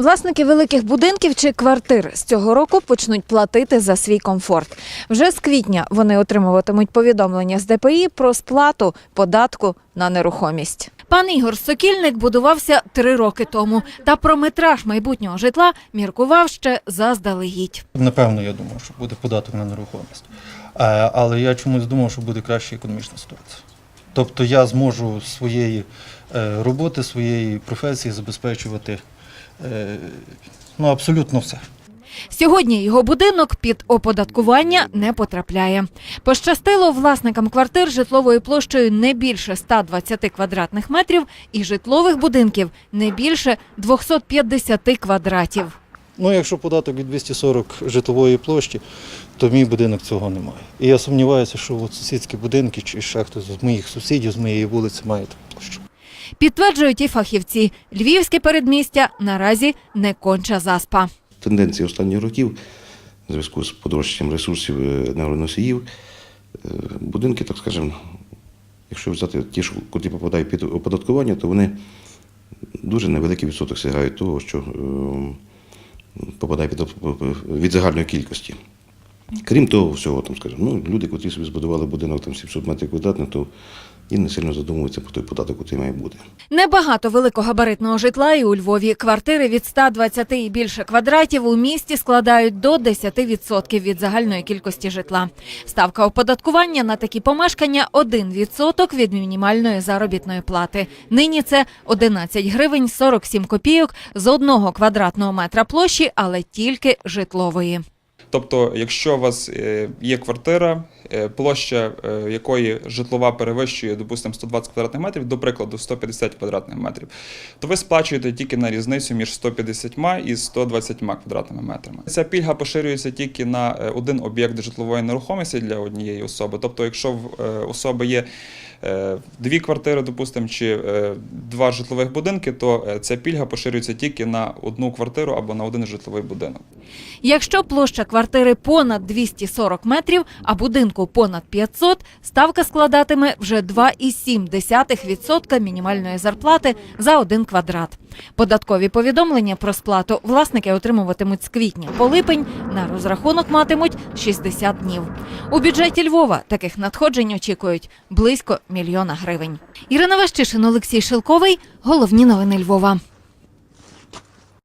Власники великих будинків чи квартир з цього року почнуть платити за свій комфорт. Вже з квітня вони отримуватимуть повідомлення з ДПІ про сплату податку на нерухомість. Пан Ігор Сокільник будувався три роки тому, та про метраж майбутнього житла міркував ще заздалегідь. Напевно, я думав, що буде податок на нерухомість. Е, Але я чомусь думав, що буде краща економічна ситуація. Тобто я зможу своєї е, роботи, своєї професії забезпечувати ну, абсолютно все. Сьогодні його будинок під оподаткування не потрапляє. Пощастило власникам квартир житловою площею не більше 120 квадратних метрів і житлових будинків не більше 250 квадратів. Ну, якщо податок від 240 житлової площі, то мій будинок цього не має. І я сумніваюся, що от сусідські будинки чи ще хтось з моїх сусідів, з моєї вулиці має таку площу. Підтверджують і фахівці. Львівське передмістя наразі не конча заспа. тенденції останніх років в зв'язку з подорожчанням ресурсів е, енергоносіїв, е, будинки, так скажемо, якщо взяти ті, котрі попадають під оподаткування, то вони дуже невеликий відсоток сягають того, що е, попадає під від загальної кількості. Крім того всього, там, скажімо, ну, люди, котрі собі збудували будинок там 700 метрів квадратних, то і не сильно задумуються про той податок, який має бути. Небагато великогабаритного житла і у Львові. Квартири від 120 і більше квадратів у місті складають до 10% від загальної кількості житла. Ставка оподаткування на такі помешкання 1% від мінімальної заробітної плати. Нині це 11 гривень 47 копійок з одного квадратного метра площі, але тільки житлової. Тобто, якщо у вас е, є квартира, е, площа е, якої житлова перевищує, допустимо, 120 квадратних метрів, до прикладу, 150 квадратних метрів, то ви сплачуєте тільки на різницю між 150 і 120 квадратними метрами. Ця пільга поширюється тільки на один об'єкт житлової нерухомості для однієї особи. Тобто, якщо в особи є дві квартири, допустимо, чи два житлових будинки, то ця пільга поширюється тільки на одну квартиру або на один житловий будинок. Якщо площа квартири понад 240 метрів, а будинку понад 500, ставка складатиме вже 2,7% мінімальної зарплати за один квадрат. Податкові повідомлення про сплату власники отримуватимуть з квітня по липень, на розрахунок матимуть 60 днів. У бюджеті Львова таких надходжень очікують близько мільйона гривень. Ірина Ващишин, Олексій Шилковий. Головні новини Львова.